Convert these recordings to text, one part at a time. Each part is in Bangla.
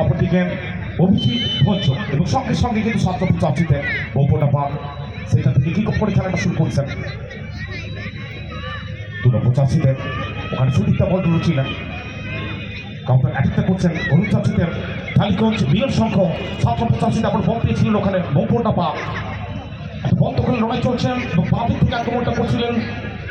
অপরদিকে অভিজিৎ ভঞ্জ এবং সঙ্গে সঙ্গে কিন্তু সাতরকম চাচিতে বম্পটা পান। সেটা থেকে কিক করে খেলাটা শুরু করছেন। দু নম্বর ওখানে সুদীপ্তা বল ছিলেন কাউন্টার অ্যাটাকটা করছেন অরুণ চাচিতে কালীগঞ্জ মিলন সংঘ সাতরকম চাচিতে আবার বল পেয়েছিলেন ওখানে বম্পটা পা বন্ধ করে লড়াই চলছেন এবং বাদিক থেকে আক্রমণটা করছিলেন।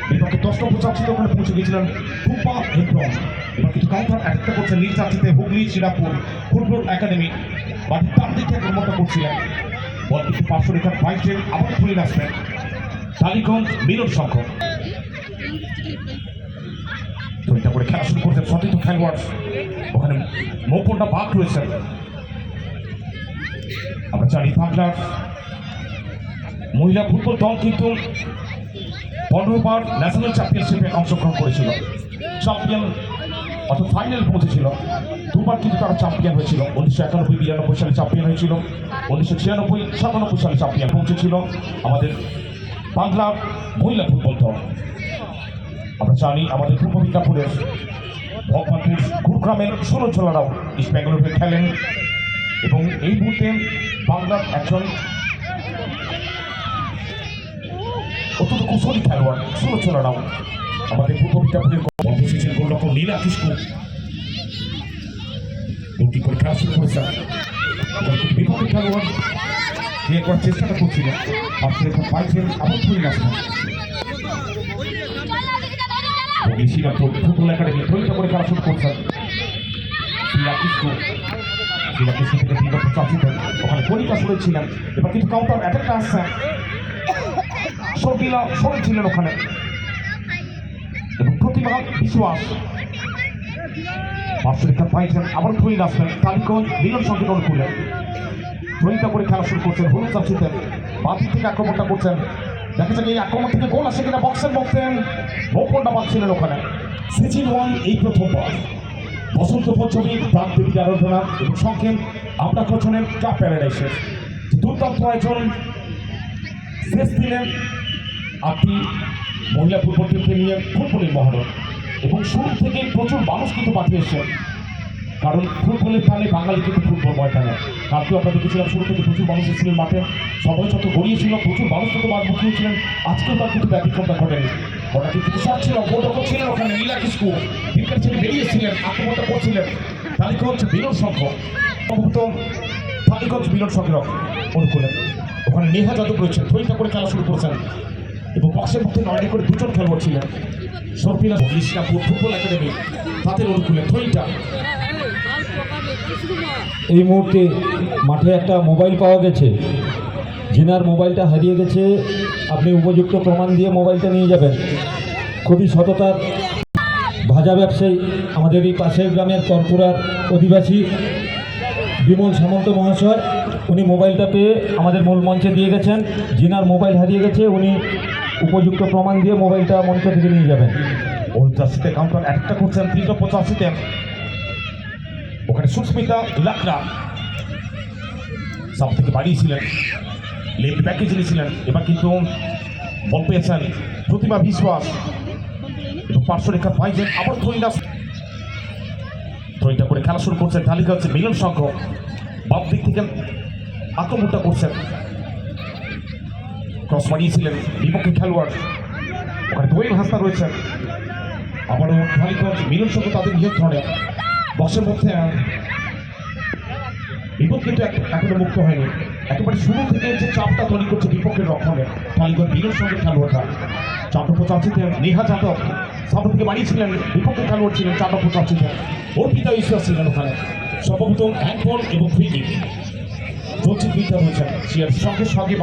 বিপক্ষে দশ নম্বর চাচিতে ওখানে পৌঁছে গিয়েছিলেন টুপা হেব্রম। এবার কিছু কাউন্টার অ্যাটাকটা নীল চাচিতে হুগলি শ্রীরামপুর ফুটবল একাডেমি বাদিক তার দিক থেকে আক্রমণটা করছিলেন। বল পাঁচশো রেখার বাইশে আবার খুলে আসবেন। টালিগঞ্জ মিলন সংঘ করে খেলা শুরু করছেন সতীর্থ খেলোয়াড়। ওখানে মৌপনটা বাদ রয়েছেন আমরা জানি বাংলার মহিলা ফুটবল দল কিন্তু পনেরোবার ন্যাশনাল চ্যাম্পিয়নশিপে অংশগ্রহণ করেছিল। চ্যাম্পিয়ন অর্থাৎ ফাইনাল পৌঁছেছিল। দুবার কিন্তু তারা চ্যাম্পিয়ন হয়েছিল। উনিশশো একানব্বই, বিরানব্বই সালে চ্যাম্পিয়ন হয়েছিল। উনিশশো ছিয়ানব্বই, সাতানব্বই সালে চ্যাম্পিয়ন পৌঁছেছিল। আমাদের বাংলার মহিলা ফুটবল দল। আমরা জানি আমাদের পূর্ব মিদনাপুরের ভগবানপুর গুরগ্রামের ষোলো ঝোলারাও ইস্ট বেঙ্গলোরে খেলেন। এবং এই মুহূর্তে বাংলার একজন অত্যন্ত কুশলী খেলোয়াড়, ষোলো ঝোলারাও আমাদের পূর্ব মিদনাপুরের গোলরক্ষক নীলা দুটি খেলা শুরু খুব বিপক্ষে খেলোয়াড় যে করার চেষ্টাটা করছিলেন পাশে এখন পাইছেন আবার ফিরে আসবেন এবং ফুটবল একাডেমি তৈরিটা করে খেলা শুরু করছেন শ্রীরাকৃষ্ণ শ্রীরাকৃষ্ণ থেকে তিন বছর ওখানে কলিকা শুনেছিলেন। এবার কিন্তু কাউন্টার অ্যাটাকটা আসছে। সর্বিলা সরেছিলেন ওখানে। এবং প্রতিভা, বিশ্বাস। বার্ষিকতা পাইছেন আবার ধুই আসবেন কালীগঞ্জ মিলন সঙ্গে অনুকূলে ধৈর্য করে খেলা শুরু করছেন হলুদ চাষিতেন বাদিক থেকে আক্রমণটা করছেন। দেখা যাক এই আক্রমণ থেকে গোল আসে কিনা বক্সের মধ্যে। গোপনটা পাচ্ছিলেন ওখানে। সিজন ওয়ান এই প্রথম প্রথমবার। বসন্ত পঞ্চমী প্রাক দেবী আরাধনা এবং সঙ্গে আমরা কোচনের কাপ প্যারাডাইসের দুর্দান্ত আয়োজন শেষ দিলেন আপনি মহিলা ফুটবল টিমকে নিয়ে ফুটবলের মহারণ এবং শুরু থেকে প্রচুর মানুষ কিন্তু পাঠিয়েছে কারণ ফুটবলের টানে বাঙালি কিন্তু ফুটবল ময়দানে। কালকেও আমরা দেখেছিলাম, শুরু থেকে প্রচুর মানুষ এসেছিলেন মাঠে। সবাই যত গড়িয়েছিল, প্রচুর মানুষ তত মাঠ মুখ হয়েছিলেন। আজকেও তার কিন্তু ব্যতিক্রমটা ঘটেনি। কিন্তু শট ছিল, গোলরক্ষক ছিলেন ওখানে, নীলা কিস্কু ক্রিকেট ছেড়ে বেরিয়েছিলেন আক্রমণটা করছিলেন। তালিকা হচ্ছে? বিনোদ সংঘ। সম্ভবত তালিগঞ্জ মিলন সংঘের অনুকূলে। ওখানে নেহা যাদব রয়েছেন থইটা করে খেলা শুরু করেছেন। এবং বক্সের মধ্যে নয়টি করে দুজন খেলোয়াড় ছিলেন। ইসলামপুর ফুটবল একাডেমি তাদের অনুকূলে থইটা এই মুহূর্তে মাঠে একটা মোবাইল পাওয়া গেছে। যিনার মোবাইলটা হারিয়ে গেছে। আপনি উপযুক্ত প্রমাণ দিয়ে মোবাইলটা নিয়ে যাবেন। খুবই সততার ভাজা ব্যবসায়ী আমাদের এই পাশের গ্রামের করপুরার অধিবাসী বিমল সামন্ত মহাশয়। উনি মোবাইলটা পেয়ে আমাদের মূল মঞ্চে দিয়ে গেছেন। যিনার মোবাইল হারিয়ে গেছে। উনি উপযুক্ত প্রমাণ দিয়ে মোবাইলটা মঞ্চ থেকে নিয়ে যাবেন। পঞ্চাশিতে কাউন্টার একটা করছেন তিনশো পঁচাশিতে ওখানে সুস্মিতা লাকড়া। সব থেকে বাড়িয়েছিলেন লেফট ব্যাকে যিনি ছিলেন, এবার কিন্তু বল পেয়েছেন প্রতিভা বিশ্বাস। এবং পার্শ্ব রেখা পাইছেন আবার ধরিদাস ধরিটা করে খেলা শুরু করছেন, তালিকা হচ্ছে মিলন সংঘ বাম দিক থেকে আক্রমণটা করছেন। ক্রস মারিয়েছিলেন বিপক্ষে খেলোয়াড়। ওখানে দোয়েল হাসনা রয়েছেন। আবারও ঢালিগঞ্জ মিলন সঙ্গে তাদের নিয়ন্ত্রণে বক্সের মধ্যে বিপদ কিন্তু এখনও মুক্ত হয়নি। একেবারে শুরু থেকে যে চাপটা তৈরি করছে বিপক্ষের রক্ষণে ঢালিগঞ্জ মিলন সঙ্গে খেলোয়াড়রা। চারটা পঁচাশিতে নেহা যাদব। সামনে থেকে বাড়িয়েছিলেন, বিপক্ষে খেলোয়াড় ছিলেন চারটা পঁচাশিতে ওর পিতা বিশ্বাস ছিলেন ওখানে। সম্ভবত হ্যান্ডবল এবং ফ্রি সঙ্গে সঙ্গে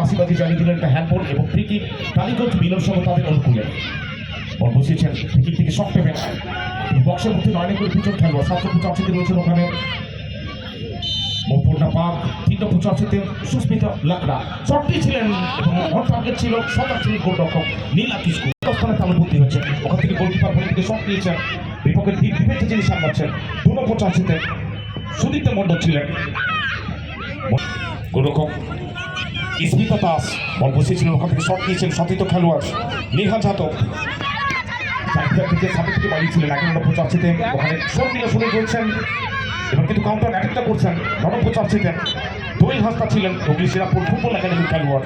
দিলেন একটা হ্যান্ডবল এবং ফ্রি কিক টালিগঞ্জ মিলন সহ তাদের অনুকূলে। বল বসিয়েছেন ফ্রিকি থেকে বক্সের মধ্যে নয় করে রয়েছেন ওখানে। পাক সুস্মিতা লাকড়া। শটটি ছিলেন এবং টার্গেট ছিল শতাংশী গোলরক্ষক নীলা কিস্কু স্থানে তালুবন্দি হচ্ছে। ওখান থেকে গোলকিপার বল থেকে নিয়েছেন। বিপক্ষের সামলাচ্ছেন দুটো পঁচাশিতে সুদীপ্ত মণ্ডল ছিলেন। গোলরক্ষক স্মিতা দাস, বল বসিয়েছিলেন ওখান থেকে শট নিয়েছেন সতীর্থ খেলোয়াড়। নেহা যাদব থেকে সামনে থেকে বাড়িয়েছিলেন নিয়ে শুরু করেছেন এবার কিন্তু কাউন্টার অ্যাটাকটা করছেন রণপ্রচার ছিলেন দোয়েল হাস্তা ছিলেন, হুগলি সিরাপুর ফুটবল একাডেমির খেলোয়াড়।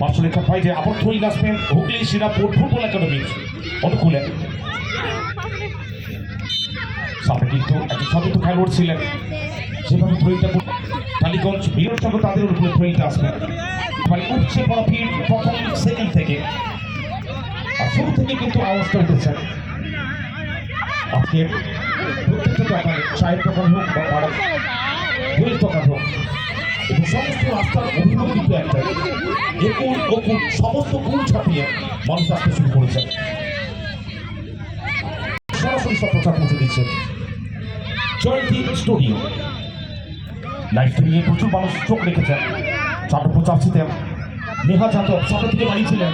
পাঁচশো লেখা পাই যে আবার আসবেন হুগলি সিরাপুর ফুটবল একাডেমির অনুকূলে। সামনে কিন্তু খেলোয়াড় ছিলেন। যেভাবে থ্রোইংটা টালিগঞ্জ বিরোধ সঙ্গে তাদের উপরে থ্রোইংটা আসবে মানে উঠছে পড়া ভিড় প্রথম সেকেন্ড থেকে। আর শুরু থেকে কিন্তু আওয়াজটা উঠেছে। আজকে প্রত্যেকটা দোকানে চায়ের দোকান হোক বা পাড়া বইয়ের দোকান হোক, এবং সমস্ত রাস্তার অভিনয় কিন্তু একটাই। একুল, অকুল, সমস্ত গুণ ছাপিয়ে মানুষ আসতে শুরু করেছে। সরাসরি প্রচার পৌঁছে দিচ্ছে। জয়ন্তী স্টুডিও। লাইভ স্ট্রিমিংয়ে প্রচুর মানুষ চোখ রেখেছেন চারটা প্রচার ছিলেন নেহা যাদব সামনে থেকে বাড়িয়েছিলেন।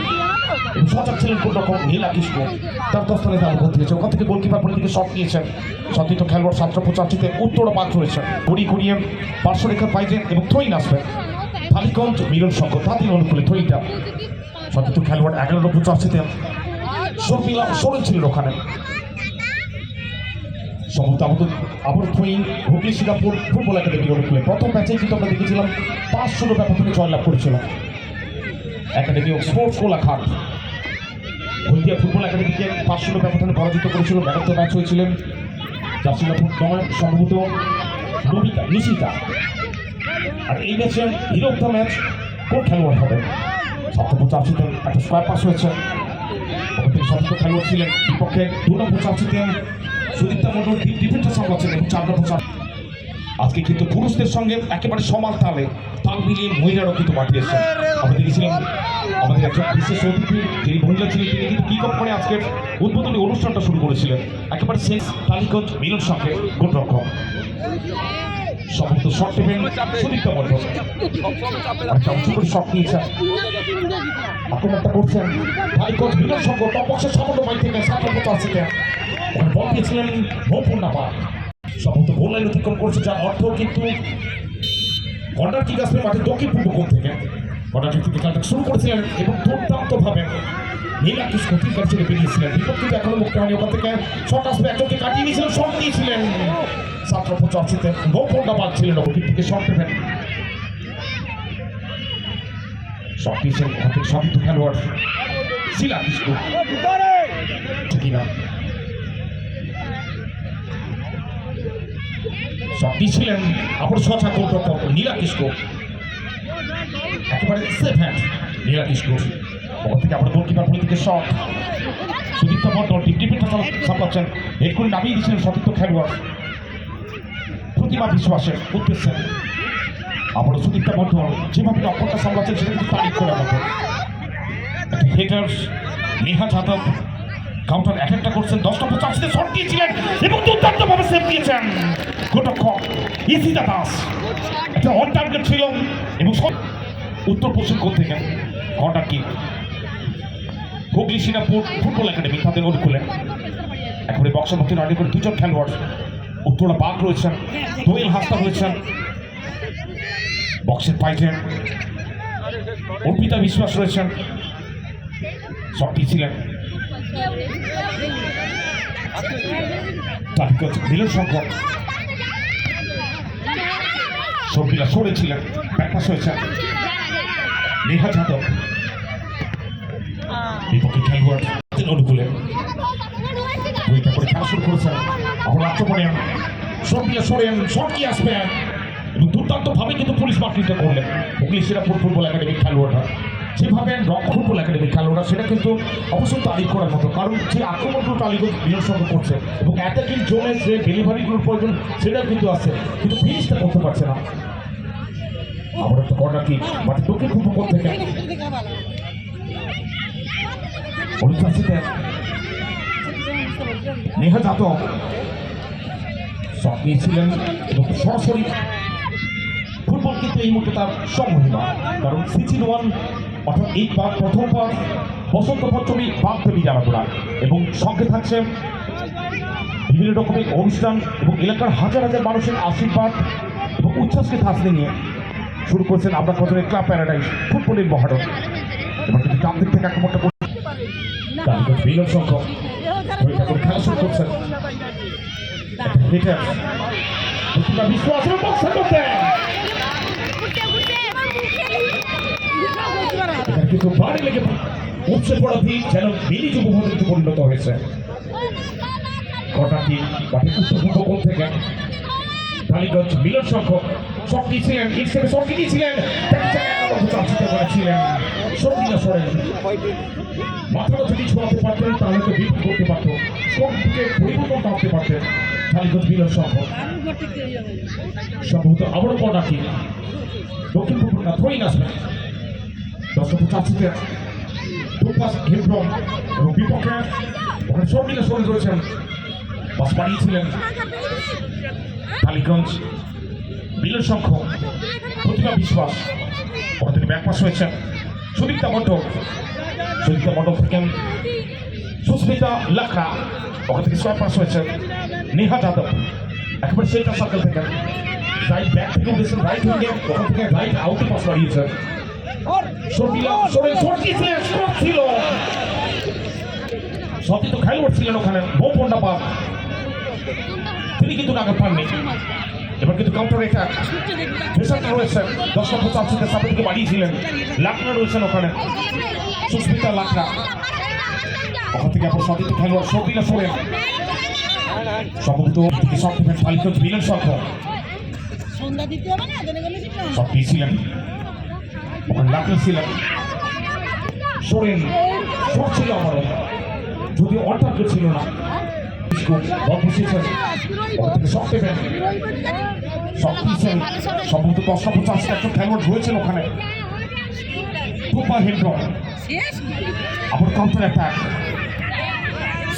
সজাগ ছিলেন কোন রকম নীলা কৃষ্ণ তার দস্তানে তার ভর্তি হয়েছে ওখান থেকে গোলকিপার পরে দিকে শট নিয়েছেন সতীর্থ খেলোয়াড় সাতটা প্রচারটিতে উত্তর বাদ রয়েছেন ঘড়ি ঘুরিয়ে পার্শ্ব রেখা পাইছেন এবং থইন আসবেন টালিগঞ্জ মিলন সংঘ তাদের অনুকূলে থইটা সতীর্থ খেলোয়াড় এগারো প্রচারটিতে শর্মিলা সরেন ছিলেন ওখানে। সমস্ত আমাদের আবার থুইং হুগলি সিঙ্গাপুর ফুটবল একাডেমির অনুকূলে প্রথম ম্যাচেই কিন্তু আমরা দেখেছিলাম পাঁচ ষোলো ব্যবধানে জয়লাভ করেছিল। একাডেমি ও স্পোর্টস কোলাঘাট হলদিয়া ফুটবল একাডেমিকে পাঁচ ষোলো ব্যবধানে পরাজিত করেছিল। ম্যান ম্যাচ হয়েছিলেন। যার সিঙ্গাপুর নয়, সম্ভবত নবিতা, নিশিতা। আর এই ম্যাচে হিরো অফ দ্য ম্যাচ কোন খেলোয়াড় হবে? সপ্তম চার্চিতে একটা স্কোয়ার পাস হয়েছে। খেলোয়াড় ছিলেন বিপক্ষে দু নম্বর চার্চিতে সুদীপ্তা মন্ডল ডিফেন্সের সামলাচ্ছেন এবং চার নম্বর চার আজকে কিন্তু পুরুষদের সঙ্গে একেবারে সমান তালে, তাল মিলিয়ে মহিলারাও কিন্তু মাঠে এসেছেন। আমরা দেখেছিলাম আমাদের একজন বিশেষ অতিথি, যিনি মহিলা ছিলেন, তিনি কিন্তু কিক করে আজকের উদ্বোধনী অনুষ্ঠানটা শুরু করেছিলেন। একেবারে শেষ টালিগঞ্জ মিলন সঙ্গে গোলরক্ষক। সমস্ত শট টেবেন সুদীপ্তা মন্ডল একটা উঁচু করে শট নিয়েছেন আক্রমণটা করছেন। টালিগঞ্জ মিলন সঙ্গ টপক্সের সামান্য মাই থেকে সাত চাষিতে ওখানে বল দিয়েছিলেন মৌপূর্ণাপা সমস্ত গোল লাইন অতিক্রম করছে, যার অর্থ কিন্তু কর্নার কিক আসবে মাঠের দক্ষিণ পূর্ব কোণ থেকে। কর্নার কিক খেলাটা শুরু করেছিলেন এবং দুর্দান্তভাবে নীলা কৃষ্ণ তিনবার ছেড়ে বেরিয়েছিলেন। বিপদ কিন্তু এখনও মুক্ত হয়নি ওখান থেকে। শট আসবে, একজনকে কাটিয়ে নিয়েছিলেন, শট দিয়েছিলেন ছাত্র চর্চিতে গোপনটা পাচ্ছিলেন ওদিক থেকে খেলোয়াড় শিলা কৃষ্ণ। শট দিয়েছিলেন আবার সচা গোলরক্ষক নীলা কৃষ্ণ। একেবারে সেফ হ্যান্ড নীলা কৃষ্ণ। ওখান থেকে আবার গোলকিপার পরি থেকে শট হেড করে নামিয়ে দিয়েছিলেন সতীর্থ খেলোয়াড়। বিশ্বাসের উদ্দেশ্যে আবারও সুদীপ্তা মন্ডল যেভাবে অপরটা সামলাচ্ছেন সেটা কিন্তু তারিখ করার মতো। হেডার নেহা যাদব কাউন্টার করছেন। দশটা পঁচাশিতে শট দিয়েছিলেন এবং দুর্দান্তভাবে সেভ দিয়েছেন। গোটক্ষক ইসিতা দাস। একটা অন টার্গেট ছিল এবং উত্তর পশ্চিম কোণ থেকে কর্নার কিক হুগলি সিনাপুর ফুটবল একাডেমি তাদের অনুকূলে। একেবারে বক্সের মধ্যে রানি করে দুজন খেলোয়াড় উত্তরা বাঘ রয়েছেন দোয়েল হাস্তা রয়েছেন বক্সের পাইছেন অর্পিতা বিশ্বাস রয়েছেন। শটটি ছিলেন? মিলন সংঘ শর্মিলা সরেছিলেন ব্যাকপাস হয়েছেন। নেহা যাদব। বিপক্ষে খেলোয়াড় অনুকূলে। দুইটা খেলা শুরু করেছেন। আক্রমণে শর্মিলা সরেন শর্কি আসবেন। এবং দুর্দান্তভাবে কিন্তু পুলিশ মার্কিংটা করলেন। হুগলি সিরাপুর ফুটবল একাডেমির খেলোয়াড়রা। যেভাবে রক ফুটবল একাডেমির খেলোয়াড়রা, সেটা কিন্তু অবশ্যই তারিফ করার মতো। কারণ যে আক্রমণগুলো টালিগঞ্জ বিনোদ সঙ্গে করছে এবং অ্যাটাকিং জোনের যে ডেলিভারিগুলোর প্রয়োজন সেটা কিন্তু আছে। কিন্তু ফিনিশটা করতে পারছে না। আবার একটা কর্নার কি মাঠে দক্ষিণ পূর্ব থেকে। নেহা যাদব। শট নিয়েছিলেন এবং সরাসরি ফুটবল কিন্তু এই মুহূর্তে তার সমহিমা। কারণ সিজন ওয়ান অর্থাৎ এই বার প্রথমবার বসন্ত পঞ্চমী বাগদেবী জানাতোরা এবং সঙ্গে থাকছে বিভিন্ন রকমের অনুষ্ঠান এবং এলাকার হাজার হাজার মানুষের আশীর্বাদ এবং উচ্ছ্বাসকে থাসতে নিয়ে শুরু করেছেন আমরা প্রথমে ক্লাব প্যারাডাইস ফুটবলের মহারণ। এবার কিন্তু দিক থেকে তারপর সংখ্যক খেলা শুরু করছেন। হিটার প্রতিভা বিশ্বাস এবং বক্সের মধ্যে এখানে কিন্তু বাড়ি লেগে উঠছে পড়া ভিড় যেন মিলি যুবভারতীতে পরিণত হয়েছে। কটাটি বাটি উত্তর থেকে। টালিগঞ্জ মিলন সংখ্যক শক্তি ছিলেন হিসেবে শক্তি দিয়েছিলেন চাচিতে করেছিলেন। সঙ্গীতা সরেন। মাথা কথা কিছু ছড়াতে পারতেন তাহলে তো বিপদ করতে পারত। সব দিকে পরিবর্তন টানতে পারতেন। টালিগঞ্জ মিলন সংখ্যক সম্ভবত আবারও কটাটি দক্ষিণ পূর্ব না থই আসবেন দর্শক চাচিতে দুপাশ হেমব্রম এবং বিপক্ষে ওখানে সঙ্গীতা সরে রয়েছেন। বাস বাড়িয়েছিলেন টালিগঞ্জ মিলন সংখ্যক প্রতিভা বিশ্বাস। ওখান থেকে ব্যাক হয়েছেন। সুদীপ্তা মণ্ডল সুদীপ্তা মণ্ডল থেকে সুস্মিতা লাখা ওখান থেকে সোয়ার পাস হয়েছেন নেহা যাদব একেবারে সেন্টার সার্কেল থেকে। রাইট ব্যাক থেকে উঠেছেন রাইট উইঙ্গে ওখান থেকে রাইট আউটে পাস বাড়িয়েছেন ছিল সত্যি তো খেলোয়াড় ছিলেন ওখানে বোম পন্ডা পাপ তিনি কিন্তু নাগাদ পাননি। এবার কিন্তু কাউন্টার অ্যাটাক ফেসারটা রয়েছেন দশ লক্ষ থেকে বাড়িয়েছিলেন। লাকড়া রয়েছেন ওখানে। সুস্মিতা লাকড়া। ওখান থেকে আপনার সতীর্থ খেলোয়াড় সবিলা সরেন। সম্ভবত থেকে তালিকা মিলন ঠিক সব ছিলেন ওখানে লাকড়া ছিলেন। সরেন সব ছিল আমার। যদি অর্থাৎ ছিল না। সম্ভবত দশ লক্ষ চারশো একজন খেলোয়াড় রয়েছেন ওখানে। হেড্রম শেষ। আবার কাউন্টার অ্যাটাক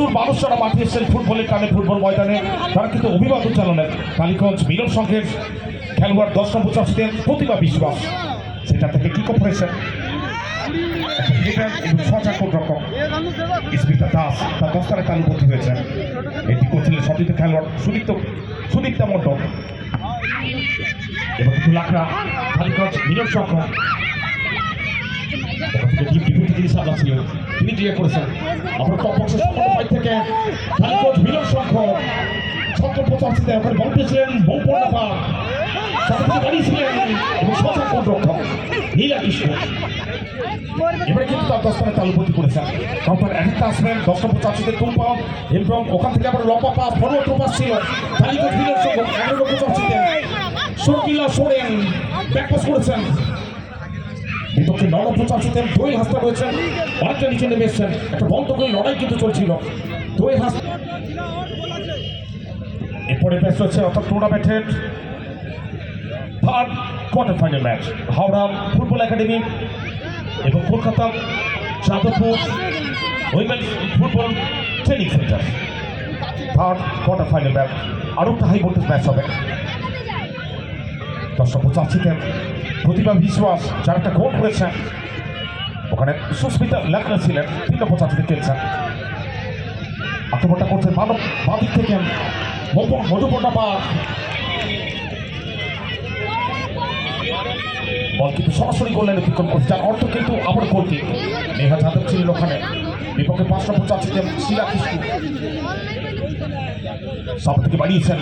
প্রচুর মানুষ যারা মাঠে এসেছেন ফুটবলের কানে ফুটবল ময়দানে। তারা কিন্তু অভিবাদন জানালেন। কালীগঞ্জ মিলন সংঘের খেলোয়াড় দশ নম্বর চাষিদের প্রতিভা বিশ্বাস। সেটা থেকে কি করেছেন সচাকর রকম। স্মিতা দাস খেলোয়াড় এবং মিলন তিনি ক্লিয়ার করেছেন বক্সের সকল পাই থেকে কালীগঞ্জ মিলন সংঘ ছত্র পঁচাশিতে ওখানে বল পেয়েছিলেন বৌপর্ণাপা সবকিছু বাড়িয়েছিলেন এবং সচেতন রক্ষক নীলা কৃষ্ণ। এবারে কিন্তু তার তালুপতি করেছেন। কাউন্টার একটা আসবেন দশটা পঁচাশিতে তুলপা এবং ওখান থেকে আবার লম্বা পাস ফরওয়ার্ড পাস ছিল। কালীগঞ্জ মিলন সংঘ এগারো পঁচাশিতে সরকিলা সোরেন। ব্যাকপাস করেছেন। বিপক্ষে নরম পঁচাশিতে দুই হাসতে রয়েছেন। অনেকটা নিচে নেমে এসছেন। একটা বন্ধ করে লড়াই কিন্তু চলছিল। দুই হাস এরপরে ম্যাচ হচ্ছে অর্থাৎ টুর্নামেন্টের third quarter final match Howrah football academy এবং Kolkata Jadavpur women's football training centre third quarter final match আরও একটা হাই ভোল্টেজ ম্যাচ হবে। দর্শক চাচ্ছিলেন প্রতিভা বিশ্বাস, যার একটা গোল করেছেন। ওখানে সুস্মিতা লেখনা ছিলেন তিন নম্বর চাচ্ছিতে খেলছেন। আক্রমণটা করছেন মানব বাদিক থেকে। মধু- মধুপর্ণা পা বল কিন্তু সরাসরি লাইনে অতিক্রম করছে, যার অর্থ কিন্তু আবার কিক নেহা যাদব ছিলেন ওখানে। বিপক্ষে পাঁচ নম্বর চাচ্ছিতে শিলা কৃষ্ণ সব থেকে বাড়িয়েছেন।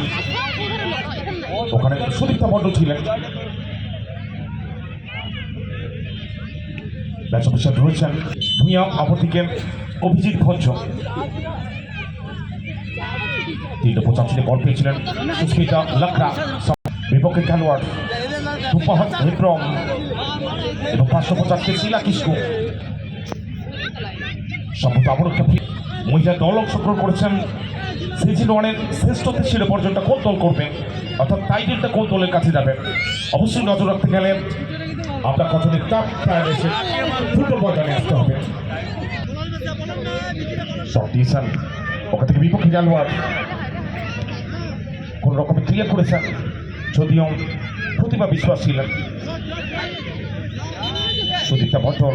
ওখানে সুদীপ্তা মণ্ডল ছিলেন। অফিসার রয়েছেন ভূঁইয়া অপরদিকে অভিজিৎ ভঞ্জ তিনটে পঁচাশিতে বল পেয়েছিলেন। সুস্মিতা লাকড়া বিপক্ষে খেলোয়াড় তুপাহাত বিক্রম। এবং পাঁচশো পঁচাশি শিলা কিস্কু সম্ভবত মহিলা দল অংশগ্রহণ করেছেন। সিজন ওয়ানের শ্রেষ্ঠত্বের শিরো পর্যন্ত কোন দল করবে? অর্থাৎ টাইটেলটা কোন দলের কাছে যাবে? অবশ্যই নজর রাখতে গেলে কতদিন টাপ প্রায় এসে ফুটবল ময়দানে আসতে হবে। সব দিয়েছেন? ওখান থেকে বিপক্ষে খেলোয়াড় কোন রকমের ক্লিয়ার করেছেন? যদিও প্রতিভা বিশ্বাস ছিলেন। সুদীপ্তা ভট্টর